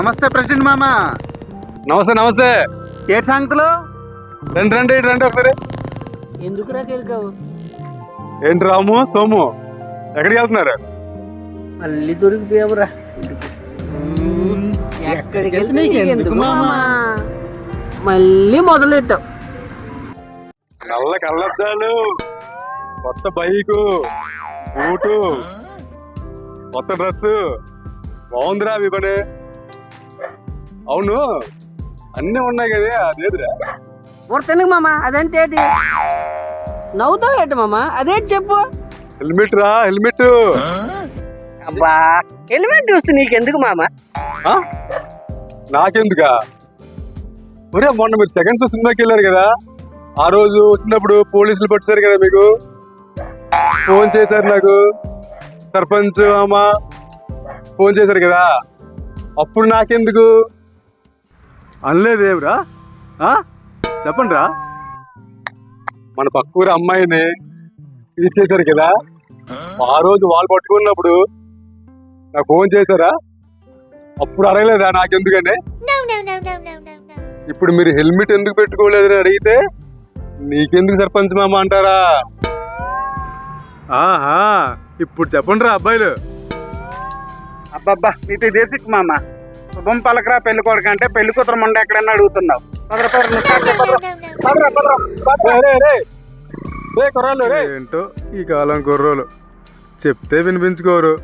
నమస్తే ప్రెసిడెంట్ మామ. నమస్తే నమస్తే. ఏటి సంగతులు? రండి రండి ఇటు రండి ఒకసారి. ఎందుకురా కెలికావు ఏంటి రాము సోము? ఎక్కడికి వెళ్తున్నారు? మళ్ళీ దొరికిపోయావురా. ఎక్కడికి వెళ్తే ఎందుకు మళ్ళీ మొదలెట్టావు? నల్ల కళ్ళద్దాలు. కొత్త బైకు బూటు కొత్త డ్రెస్ బాగుందిరా అవి పని అవును. అన్నీ ఉన్నాయి కదా అదేదిరా. ఊరతెందుకు మామ? అదంటే ఏంటి? నవ్వుతావు ఏంటి మామ? అదేంటి చెప్పు. హెల్మెట్ రా హెల్మెట్. అబ్బా హెల్మెట్ చూస్తే నీకెందుకు మామ? ఆ? నాకెందుకా? ఒరే మొన్న మీరు సెకండ్ షో సినిమాకి వెళ్ళారు కదా? ఆ రోజు వచ్చినప్పుడు పోలీసులు పట్టారు కదా మీకు? ఫోన్ చేశారు నాకు. సర్పంచ్ అమ్మ ఫోన్ చేశారు కదా? అప్పుడు నాకెందుకు? అనలేదేమిరా? ఆ? చెప్పండి రా మన పక్కూరి అమ్మాయిని ఇచ్చేశారు కదా? ఆ? రోజు వాళ్ళు పట్టుకున్నప్పుడు నాకు ఫోన్ చేశారా? అప్పుడు అడగలేదా నాకెందుకని. ఇప్పుడు మీరు హెల్మెట్ ఎందుకు పెట్టుకోలేదని అడిగితే నీకెందుకు సర్పంచ్ మామ అంటారా? ఆహా ఇప్పుడు చెప్పండి రా అబ్బాయిలు. అబ్బబ్బా ఇది దేశిక్ మామ. శుభం పలకరా పెళ్ళి కొడుకు అంటే పెళ్ళి కూతురు మొండ ఎక్కడన్నా అడుగుతున్నావు. ఏంటో ఈ కాలం కుర్రోలు. చెప్తే వినిపించుకోరు.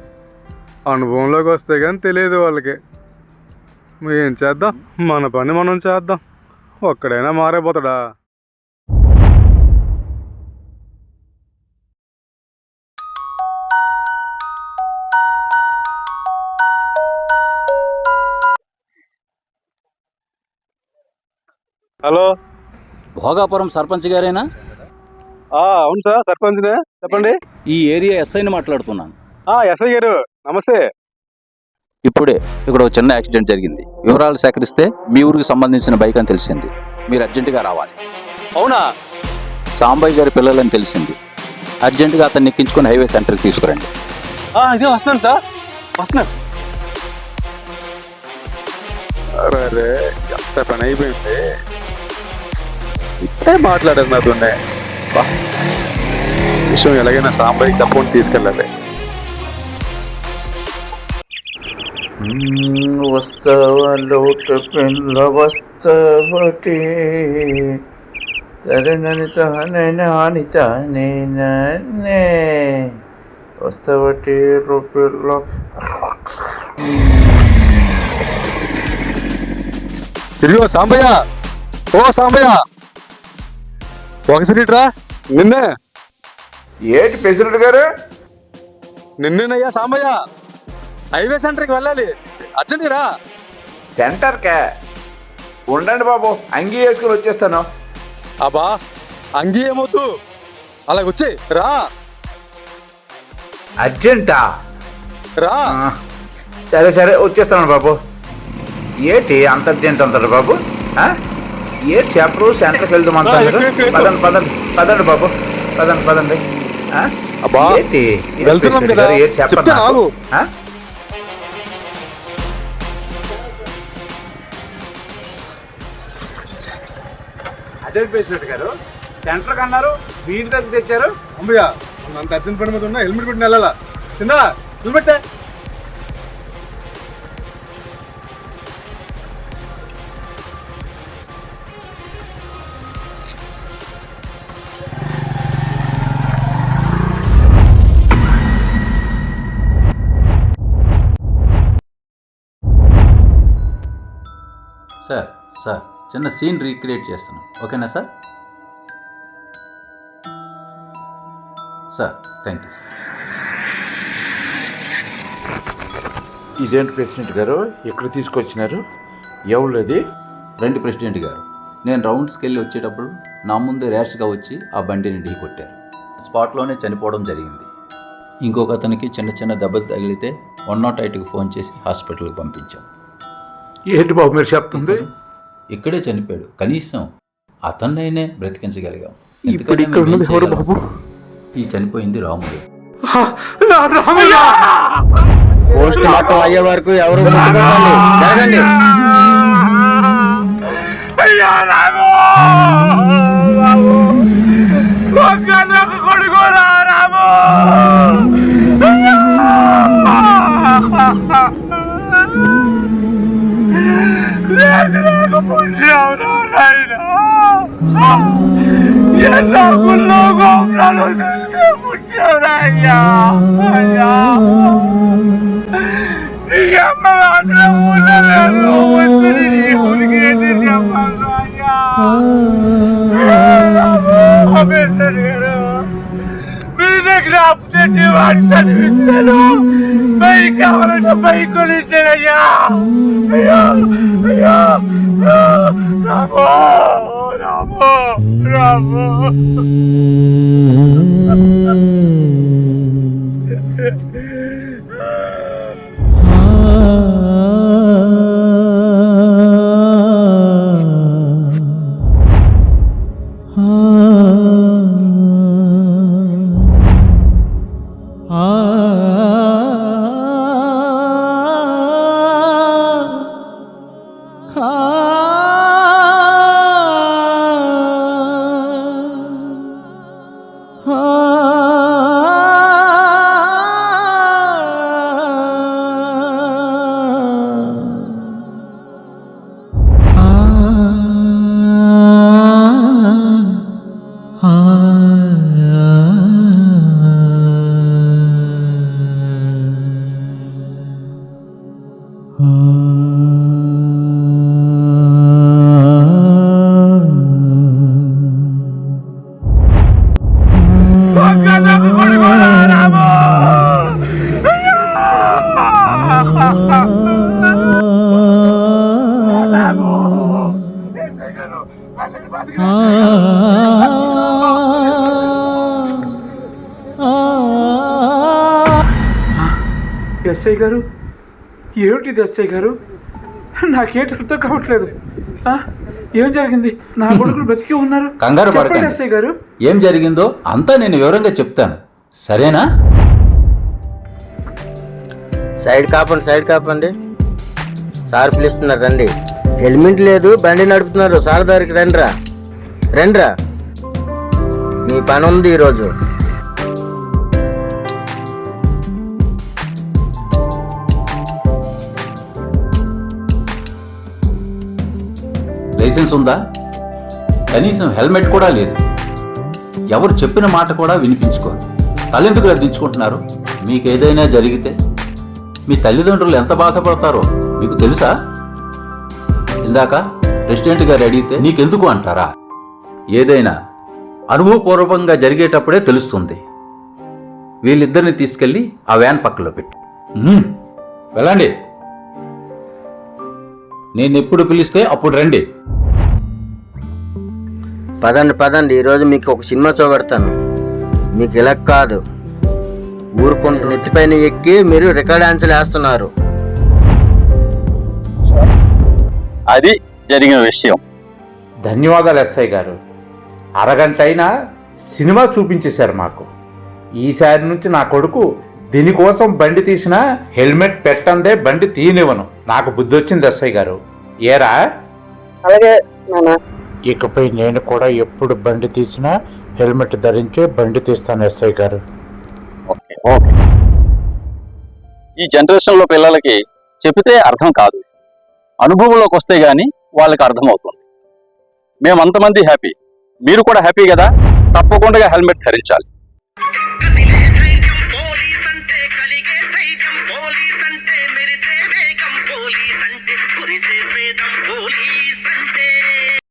అనుభవంలోకి వస్తే కానీ తెలియదు వాళ్ళకి. ఏం చేద్దాం? మన పని మనం చేద్దాం. ఒక్కడైనా మారైపోతాడా? హలో? భోగాపురం సర్పంచ్ గారేనా? ఆ, అవును సార్ సర్పంచ్నే. చెప్పండి. ఈ ఏరియా ఎస్ఐని మాట్లాడుతున్నాను. ఆ ఎస్ఐ గారు నమస్తే. ఇప్పుడే ఇక్కడ ఒక చిన్న యాక్సిడెంట్ జరిగింది. వివరాలు సేకరిస్తే మీ ఊరికి సంబంధించిన బైక్ అని తెలిసింది. మీరు అర్జెంటుగా రావాలి. అవునా? సాంబయ్య గారి పిల్లలని తెలిసింది. అర్జెంటుగా అతన్ని ఎక్కించుకొని హైవే సెంటర్కి తీసుకురండి. ఆ, ఇదే వస్తున్నాను సార్. వస్తున్నాను. అరే అరే, ఎంత పని అయిపోయింది. ఇప్పుడే మాట్లాడారు నాతోనే బా. విషయం ఎలాగైనా సాంబాయి తప్పని తీసుకెళ్ళాలి. వస్తావలోట పిల్ల వస్తావటి తరనని తానే నాని తానే వస్తావటి పిల్ల? ఇదిగో సాంబయ్య. ఓ సాంబయ్య. ఒకసారి రా నిన్నే. ఏటి ప్రెసిడెంట్ గారు? నిన్నేనయ్యా సాంబయ్య. హైవే సెంటర్కి వెళ్ళాలి. అర్జెంట్ రా. సెంటర్ కే? ఉండండి బాబు అంగీ వేసుకుని వచ్చేస్తాను. అబ్బా అంగీ ఏమొద్దు. అలాగొచ్చి రా. అర్జెంటా? రా. సరే సరే వచ్చేస్తాను బాబు. ఏటి అంత అర్జెంట్ అంటారు బాబు? ఏటి చెప్పరు సెంటర్కి వెళ్దాం అంటారు పదండి పదండి పదండి బాబు. పదండి పదండి? అబ్బా, వెళ్తున్నాం కదా? అదే గారు సెంటర్ అన్నారు వీడి దగ్గర తెచ్చారు. అంబయ్య అంత అర్జెంట్ పని మీద ఉన్నా హెల్మెట్ పెట్టి వెళ్ళాలా? చిన్న నిలబెట్టే. సార్ సార్ చిన్న సీన్ రీక్రియేట్ చేస్తున్నాం. ఓకేనా సార్? Sir thank you. ఇదేంటి ప్రెసిడెంట్ గారు? ఎక్కడ తీసుకొచ్చినారు? ఎవరిది రండి ప్రెసిడెంట్ గారు. నేను రౌండ్స్కి వెళ్ళి వచ్చేటప్పుడు నా ముందు ర్యాష్గా వచ్చి ఆ బండిని ఢీ కొట్టారు. స్పాట్లోనే చనిపోవడం జరిగింది. ఇంకొక అతనికి చిన్న చిన్న దెబ్బలు తగిలితే వన్ నాట్ ఎయిట్కి ఫోన్ చేసి హాస్పిటల్కి పంపించాం. ఏంటి బాబు మీరు చెప్తుంది. ఇక్కడే చనిపోయాడు. కనీసం అతన్నైనే బ్రతికించగలిగాం. ఇప్పుడు ఇక్కడ ఉన్నది ఎవరు? బాబు? ఈ చనిపోయింది రాముడు. పోస్ట్ మార్టం అయ్యే వరకు ఎవరు Loco, la luz mucho allá, allá. Dígame la tribuna de la luz, el hijo de que tenía más allá. A veces era. Mire, grafte, llevan servicio, Bai kabarata bai kolitera ya. Ya, ya, ya, bravo. జరగండి SI గారు ఏమిటిది SI గారు? నాకేంటి అర్థం కావట్లేదు. ఆ? ఏం జరిగింది? నా కొడుకులు బతికి ఉన్నారు. కంగారు పడకండి. ఎస్ఐ గారు. ఏం జరిగిందో అంతా నేను వివరంగా చెప్తాను. సరేనా? సైడ్ కాపండి సైడ్ కాపండి. సార్ పిలుస్తున్నారు రండి. హెల్మెట్ లేదు బండి నడుపుతున్నారు. సార్ దగ్గరికి రండిరా. రండిరా. మీ పని ఉంది ఈరోజు. లైసెన్స్ ఉందా? కనీసం హెల్మెట్ కూడా లేదు. ఎవరు చెప్పిన మాట కూడా వినిపించుకోరు. తలెందుకు రద్దించుకుంటున్నారు? మీకు ఏదైనా జరిగితే మీ తల్లిదండ్రులు ఎంత బాధపడతారో మీకు తెలుసా? ఇందాక ప్రెసిడెంట్ గారు అడిగితే నీకెందుకు అంటారా? ఏదైనా అనుభవపూర్వకంగా జరిగేటప్పుడే తెలుస్తుంది. వీళ్ళిద్దరిని తీసుకెళ్ళి ఆ వ్యాన్ పక్కలో పెట్టు. వెళ్ళండి. నేను ఎప్పుడు పిలిస్తే అప్పుడు రండి. పదండి పదండి. ఈరోజు మీకు ఒక సినిమా చూపెడతాను. మీకు ఇలా కాదు. ఊరుకుంట నెత్తిపైన ఎక్కి మీరు రికార్డ్ ఆన్సర్ వేస్తున్నారు. అది జరిగిన విషయం. ధన్యవాదాలు ఎస్ఐ గారు. అరగంట అయినా సినిమా చూపించేశారు మాకు. ఈసారి నుంచి నా కొడుకు దీనికోసం బండి తీసినా హెల్మెట్ పెట్టందే బండి తీయనివ్వను. నాకు బుద్ధి వచ్చింది ఎస్ఐ గారు. ఏరా? అలాగే ఇకపై నేను కూడా ఎప్పుడు బండి తీసినా హెల్మెట్ ధరించే బండి తీస్తాను ఎస్ఐ గారు. Okay okay. ఈ జనరేషన్లో పిల్లలకి చెబితే అర్థం కాదు. అనుభవంలోకి వస్తే గానీ వాళ్ళకి అర్థమవుతుంది. మేమంతమంది హ్యాపీ. మీరు కూడా హ్యాపీ కదా? తప్పకుండా హెల్మెట్ ధరించాలి.